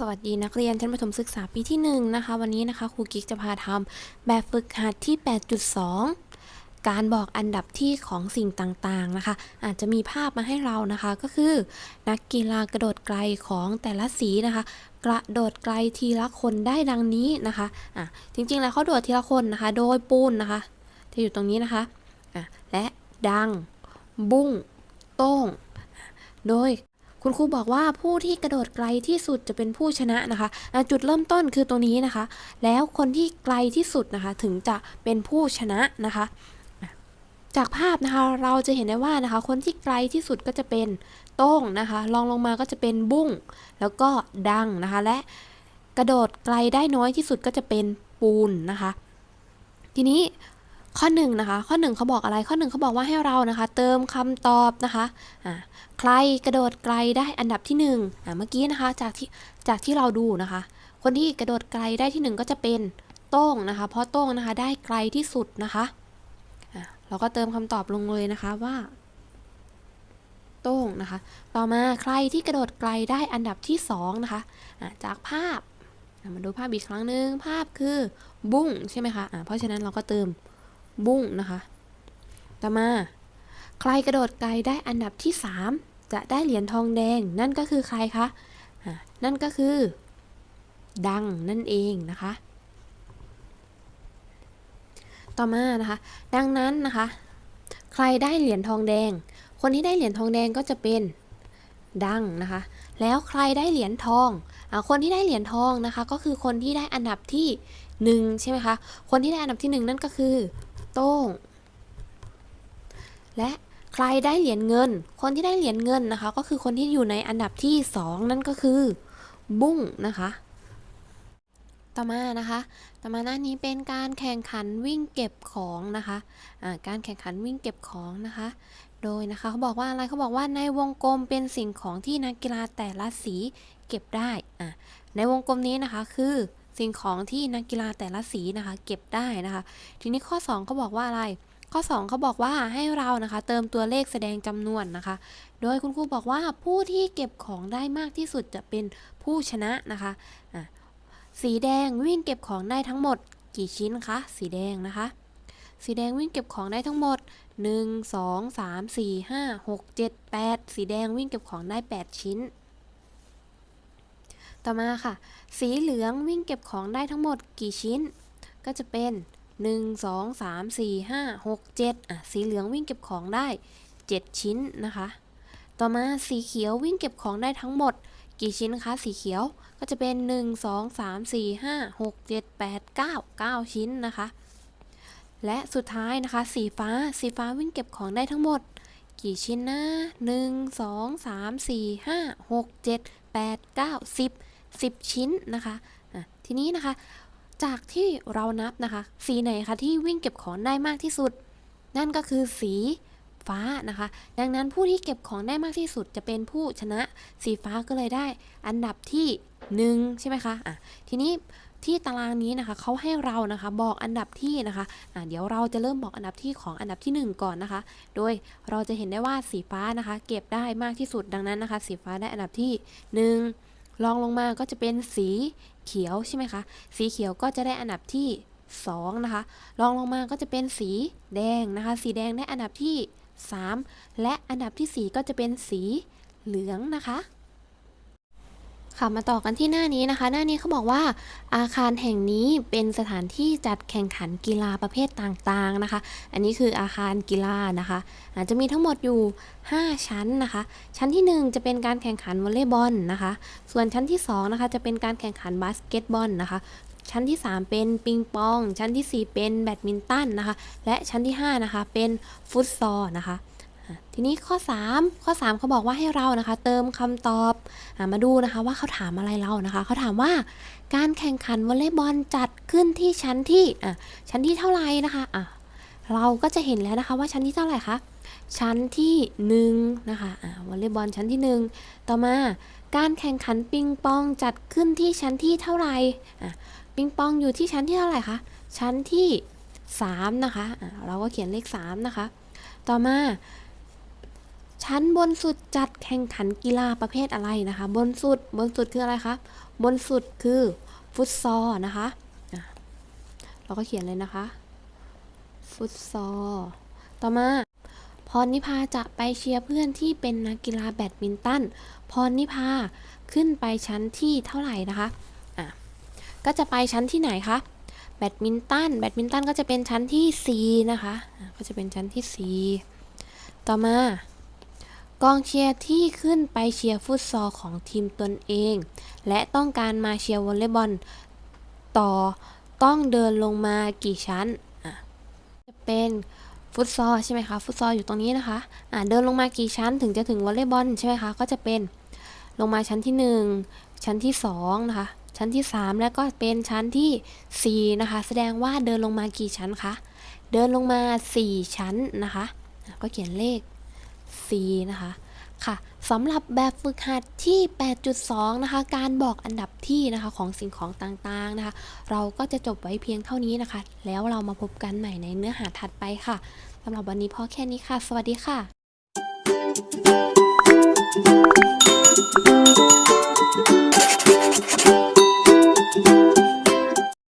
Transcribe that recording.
สวัสดีนักเรียนชั้นประถมศึกษาปีที่1นงนะคะวันนี้นะคะครูกิ๊กจะพาทำแบบฝึกหัดที่ 8.2 การบอกอันดับที่ของสิ่งต่างๆนะคะ อาจจะมีภาพมาให้เรานะคะก็คือ นักกีฬากระโดดไกลของแต่ละสีนะคะ กระโดดไกลทีละคนได้ดังนี้นะคะอะจริงๆแล้วเขาโดดทีละคนนะคะ โดยปูนนะคะที่อยู่ตรงนี้นะคะอะและดัง บุ้งโต้งโดย คุณครูบอกว่าผู้ที่กระโดดไกลที่สุดจะเป็นผู้ชนะนะคะจุดเริ่มต้นคือตรงนี้นะคะ แล้วคนที่ไกลที่สุดนะคะถึงจะเป็นผู้ชนะนะคะอะจากภาพนะคะเราจะเห็นได้ว่านะคะ คนที่ไกลที่สุดก็จะเป็นโต้งนะคะรองลงมาก็จะเป็นบุ้ง แล้วก็ดังนะคะ และกระโดดไกลได้น้อยที่สุดก็จะเป็นปูนนะคะ ทีนี้ ข้อหนึ่งนะคะ ข้อหนึ่งเขาบอกอะไรข้อหนึ่งเขาบอกว่าให้เรานะคะ เติมคำตอบนะคะอะใครกระโดดไกลได้อันดับที่หนึ่งอะเมื่อกี้นะคะจากที่จากที่เราดูนะคะ คนที่กระโดดไกลได้ที่หนึ่งก็จะเป็นโต้งนะคะ เพราะโต้งนะคะได้ไกลที่สุดนะคะอะเราก็เติมคำตอบลงเลยนะคะว่าโต้งนะคะ ต่อมาใครที่กระโดดไกลได้อันดับที่สองนะคะะจากภาพ มาดูภาพอีกครั้งหนึ่งภาพคือบุ้งใช่ไหมคะะเพราะฉะนั้นเราก็เติม บุ้งนะคะ ต่อมา ใครกระโดดไกลได้อันดับที่ 3 จะได้เหรียญทองแดง นั่นก็คือใครคะะนั่นก็คือ ดังนั่นเองนะคะ ต่อมานะคะ ดังนั้นนะคะ ใครได้เหรียญทองแดง คนที่ได้เหรียญทองแดงก็จะเป็นดังนะคะ แล้วใครได้เหรียญทองอคนที่ได้เหรียญทองนะคะ ก็คือคนที่ได้อันดับที่หนึ่งใช่ไหมคะ คนที่ได้อันดับที่หนึ่งนั่นก็คือ โต้ง และใครได้เหรียญเงิน คนที่ได้เหรียญเงินนะคะ ก็คือคนที่อยู่ในอันดับที่ 2 นั่นก็คือ บุ้งนะคะ ต่อมานะคะ ต่อมาหน้านี้เป็นการแข่งขันวิ่งเก็บของนะคะะการแข่งขันวิ่งเก็บของนะคะ โดยนะคะเขาบอกว่าอะไรเขาบอกว่าในวงกลมเป็นสิ่งของที่นักกีฬาแต่ละสีเก็บได้ในวงกลมนี้นะคะคือ สิ่งของที่นักกีฬาแต่ละสีนะคะ เก็บได้นะคะ ทีนี้ข้อ2เขาบอกว่าอะไร ข้อ2เขาบอกว่าให้เรานะคะ เติมตัวเลขแสดงจำนวนนะคะ โดยคุณครูบอกว่าผู้ที่เก็บของได้มากที่สุดจะเป็นผู้ชนะนะคะะสีแดงวิ่งเก็บของได้ทั้งหมดกี่ชิ้นคะสีแดงนะคะ สีแดงวิ่งเก็บของได้ทั้งหมด 1 2 3 4 5 6 7 8 สีแดงวิ่งเก็บของได้ 8 ชิ้น ต่อมาค่ะ สีเหลืองวิ่งเก็บของได้ทั้งหมดกี่ชิ้น ก็จะเป็น 1 2 3 4 5 6 7อะสีเหลืองวิ่งเก็บของได้ 7 ชิ้นนะคะ ต่อมาสีเขียววิ่งเก็บของได้ทั้งหมด กี่ชิ้นคะสีเขียวก็จะเป็น 1 2 3 4 5 6 7 8 9 9 ชิ้นนะคะ และสุดท้ายนะคะ สีฟ้าสีฟ้าวิ่งเก็บของได้ทั้งหมด กี่ชิ้นนะ 1 2 3 4 5 6 7 8 9 10 10 ชิ้นนะคะะทีนี้นะคะ จากที่เรานับนะคะ สีไหนคะที่วิ่งเก็บของได้มากที่สุด นั่นก็คือสีฟ้านะคะ ดังนั้นผู้ที่เก็บของได้มากที่สุดจะเป็นผู้ชนะสีฟ้าก็เลยได้ อันดับที่ 1 ใช่ไหมคะอะทีนี้ที่ตารางนี้นะคะเขาให้เรานะคะบอกอันดับที่นะคะะเดี๋ยวเราจะเริ่มบอกอันดับที่ของอันดับที่ 1 ก่อนนะคะ โดยเราจะเห็นได้ว่าสีฟ้านะคะ เก็บได้มากที่สุดดังนั้นนะคะ สีฟ้าได้อันดับที่ 1 ลองลงมาก็จะเป็นสีเขียวใช่ไหมคะ สีเขียวก็จะได้อันดับที่2นะคะรองลงมาก็จะเป็นสีแดงนะคะ สีแดงได้อันดับที่ 3 และอันดับทีสี่4 ก็จะเป็นสีเหลืองนะคะ ค่ะมาต่อกันที่หน้านี้นะคะ หน้านี้เขาบอกว่า อาคารแห่งนี้เป็นสถานที่จัดแข่งขันกีฬาประเภทต่างๆนะคะ อันนี้คืออาคารกีฬานะคะอาจจะมีทั้งหมดอยู่ 5 ชั้นนะคะ ชั้นที่ 1 จะเป็นการแข่งขันวอลเลย์บอลนะคะ ส่วนชั้นที่2นะคะจะเป็นการแข่งขันบาสเกตบอลนะคะชั้นที่ 3 เป็นปิงปอง ชั้นทีสี่4 เป็นแบดมินตันนะคะ และชั้นที่ 5 นะคะ เป็นฟุตซอลนะคะ ทีนี้ข้อ 3 ข้อ 3เขาบอกว่าให้เรานะคะ เติมคำตอบอมาดูนะคะว่าเขาถามอะไรเรานะคะเขาถามว่าการแข่งขันวอลเลย์บอลจัดขึ้นที่ชั้นที่อะชั้นที่เท่าไหร่นะคะอะเราก็จะเห็นแล้วนะคะว่าชั้นที่เท่าไหร่คะชั้นที่1นะคะอะวอลเลย์บอลชั้นที่ 1 ต่อมาการแข่งขันปิงปองจัดขึ้นที่ชั้นที่เท่าไหร่อะปิงปองอยู่ที่ชั้นที่เท่าไหร่คะชั้นที่3นะคะะเราก็เขียนเลข3นะคะ ต่อมา ชั้นบนสุดจัดแข่งขันกีฬาประเภทอะไรนะคะ บนสุดบนสุดคืออะไรคะบนสุดคือฟุตซอลนะคะเราก็เขียนเลยนะคะ ฟุตซอลต่อมาพรนิพาจะไปเชียร์เพื่อนที่เป็นนักกีฬาแบดมินตันพรนิพาขึ้นไปชั้นที่เท่าไหร่นะคะอะก็จะไปชั้นที่ไหนคะแบดมินตันแบดมินตันก็จะเป็นชั้นที่ 4 นะคะอะก็จะเป็นชั้นที่ 4 ต่อมา กองเชียร์ที่ขึ้นไปเชียร์ฟุตซอลของทีมตนเอง และต้องการมาเชียร์วอลเลย์บอลต่อต้องเดินลงมากี่ชั้นจะเป็นฟุตซอลใช่ไหมคะฟุตซอลอยู่ตรงนี้นะคะอ่าเดินลงมากี่ชั้นถึงจะถึงวอลเลย์บอลใช่ไหมคะก็จะเป็นลงมาชั้นที่ 1 ชั้นที่2นะคะชั้นที่ 3 แล้วก็เป็นชั้นทีสี่4นะคะแสดงว่าเดินลงมากี่ชั้นคะเดินลงมา 4 ชั้นนะคะ ก็เขียนเลข C นะคะค่ะสำหรับแบบฝึกหัดที่ 8.2 นะคะ การบอกอันดับที่นะคะของสิ่งของต่างๆนะคะ เราก็จะจบไว้เพียงเท่านี้นะคะ แล้วเรามาพบกันใหม่ในเนื้อหาถัดไปค่ะสำหรับวันนี้พอแค่นี้ค่ะ สวัสดีค่ะ